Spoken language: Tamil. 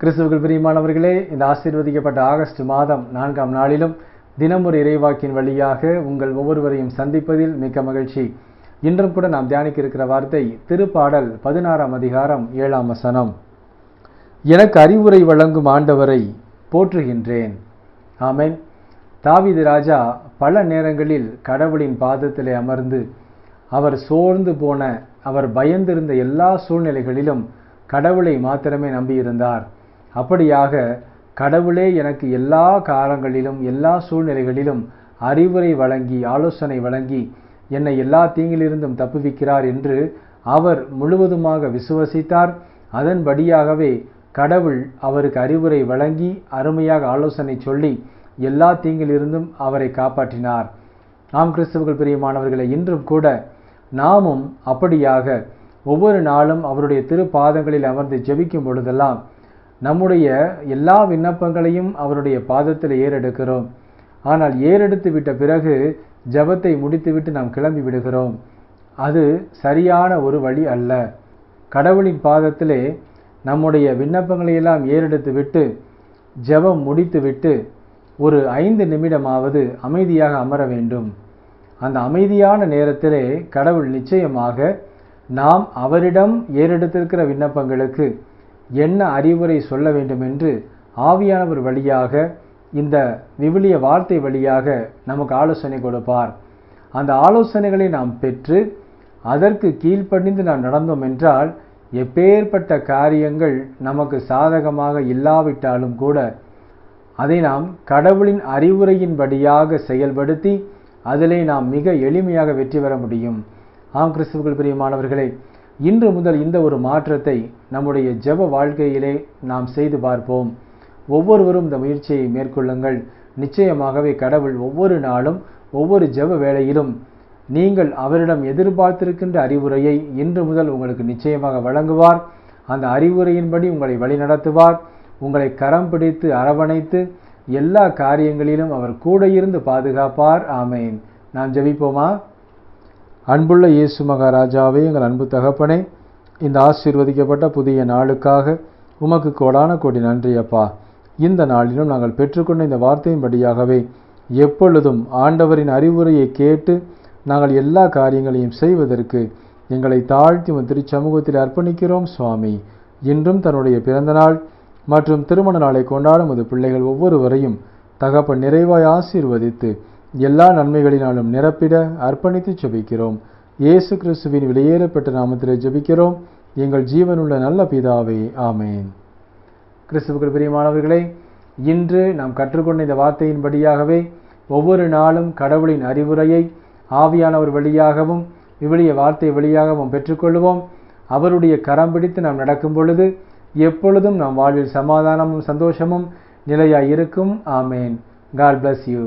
கிறிஸ்துவுக்குள் பிரியமானவர்களே இந்த ஆசீர்வதிக்கப்பட்ட ஆகஸ்ட் மாதம் நான்காம் நாளிலும் தினமொரு இறைவாக்கின் வழியாக உங்கள் ஒவ்வொருவரையும் சந்திப்பதில் மிக்க மகிழ்ச்சி. இன்றும் கூட நாம் தியானிக்க இருக்கிற வார்த்தை திருப்பாடல் பதினாறாம் அதிகாரம் ஏழாம் வசனம். எனக்கு அறிவுரை வழங்கும் ஆண்டவரை போற்றுகின்றேன். ஆமென். தாவிது ராஜா பல நேரங்களில் கடவுளின் பாதத்திலே அமர்ந்து அவர் சோர்ந்து போன அவர் பயந்திருந்த எல்லா சூழ்நிலைகளிலும் கடவுளை மாத்திரமே நம்பியிருந்தார். அப்படியாக கடவுளே எனக்கு எல்லா காலங்களிலும் எல்லா சூழ்நிலைகளிலும் அறிவுரை வழங்கி ஆலோசனை வழங்கி என்னை எல்லா தீங்கிலிருந்தும் தப்புவிக்கிறார் என்று அவர் முழுவதுமாக விசுவசித்தார். அதன்படியாகவே கடவுள் அவருக்கு அறிவுரை வழங்கி அருமையாக ஆலோசனை சொல்லி எல்லா தீங்கிலிருந்தும் அவரை காப்பாற்றினார். ஆம் கிறிஸ்தவர்கள் பிரியமானவர்களை இன்றும் கூட நாமும் அப்படியாக ஒவ்வொரு நாளும் அவருடைய திருப்பாதங்களில் அமர்ந்து ஜெபிக்கும் பொழுதெல்லாம் நம்முடைய எல்லா விண்ணப்பங்களையும் அவருடைய பாதத்தில் ஏறெடுக்கிறோம். ஆனால் ஏறெடுத்து விட்ட பிறகு ஜபத்தை முடித்துவிட்டு நாம் கிளம்பி விடுகிறோம். அது சரியான ஒரு வழி அல்ல. கடவுளின் பாதத்திலே நம்முடைய விண்ணப்பங்களையெல்லாம் ஏறெடுத்து விட்டு ஜெபம் முடித்துவிட்டு ஒரு ஐந்து நிமிடமாவது அமைதியாக அமர வேண்டும். அந்த அமைதியான நேரத்திலே கடவுள் நிச்சயமாக நாம் அவரிடம் ஏறெடுத்திருக்கிற விண்ணப்பங்களுக்கு என்ன அறிவுரை சொல்ல வேண்டும் என்று ஆவியானவர் வழியாக இந்த விவிலிய வார்த்தை வழியாக நமக்கு ஆலோசனை கொடுப்பார். அந்த ஆலோசனைகளை நாம் பெற்று அதற்கு கீழ்ப்படிந்து நாம் நடந்தோம் என்றால் எப்பேற்பட்ட காரியங்கள் நமக்கு சாதகமாக இல்லாவிட்டாலும் கூட அதை நாம் கடவுளின் அறிவுரையின்படியாக செயல்படுத்தி அதிலே நாம் மிக எளிமையாக வெற்றி பெற முடியும். ஆம் கிறிஸ்துவர்கள் பிரியமானவர்களே இன்று முதல் இந்த ஒரு மாற்றத்தை நம்முடைய ஜெப வாழ்க்கையிலே நாம் செய்து பார்ப்போம். ஒவ்வொருவரும் இந்த முயற்சியை மேற்கொள்ளுங்கள். நிச்சயமாகவே கடவுள் ஒவ்வொரு நாளும் ஒவ்வொரு ஜெப வேளையிலும் நீங்கள் அவரிடம் எதிர்பார்த்திருக்கின்ற அறிவுரையை இன்று முதல் உங்களுக்கு நிச்சயமாக வழங்குவார். அந்த அறிவுரையின்படி உங்களை வழிநடத்துவார். உங்களை கரம் பிடித்து அரவணைத்து எல்லா காரியங்களிலும் அவர் கூட இருந்து பாதுகாப்பார். ஆமேன். நாம் ஜெபிப்போமா? அன்புள்ள இயேசு மகாராஜாவே எங்கள் அன்பு தகப்பனே இந்த ஆசீர்வதிக்கப்பட்ட புதிய நாளுக்காக உமக்கு கோடான கோடி நன்றி அப்பா இந்த நாளிலும் நாங்கள் பெற்றுக்கொண்ட இந்த வார்த்தையின்படியாகவே எப்பொழுதும் ஆண்டவரின் அறிவுரையை கேட்டு நாங்கள் எல்லா காரியங்களையும் செய்வதற்கு எங்களை தாழ்த்தி உன் திருச்சமூகத்தில் அர்ப்பணிக்கிறோம் சுவாமி. இன்றும் தன்னுடைய பிறந்த நாள் மற்றும் திருமண நாளை கொண்டாடும் அது பிள்ளைகள் ஒவ்வொருவரையும் தகப்ப நிறைவாய் ஆசீர்வதித்து எல்லா நன்மைகளினாலும் நிரப்பிட அர்ப்பணித்து ஜெபிக்கிறோம் இயேசு கிறிஸ்துவின் வெளியேறப்பட்ட நாமத்திலே ஜெபிக்கிறோம். எங்கள் ஜீவனுள்ள நல்ல பிதாவே ஆமேன். கிறிஸ்துவுக்கு பிரியமானவர்களே இன்று நாம் கற்றுக்கொண்ட இந்த வார்த்தையின்படியாகவே ஒவ்வொரு நாளும் கடவுளின் அறிவுரையை ஆவியானவர் வழியாகவும் விவிலிய வார்த்தை வழியாகவும் பெற்றுக்கொள்வோம் அவருடைய கரம் பிடித்து நாம் நடக்கும் பொழுது எப்பொழுதும் நம் வாழ்வில் சமாதானமும் சந்தோஷமும் நிலையாய் இருக்கும். ஆமேன். God bless you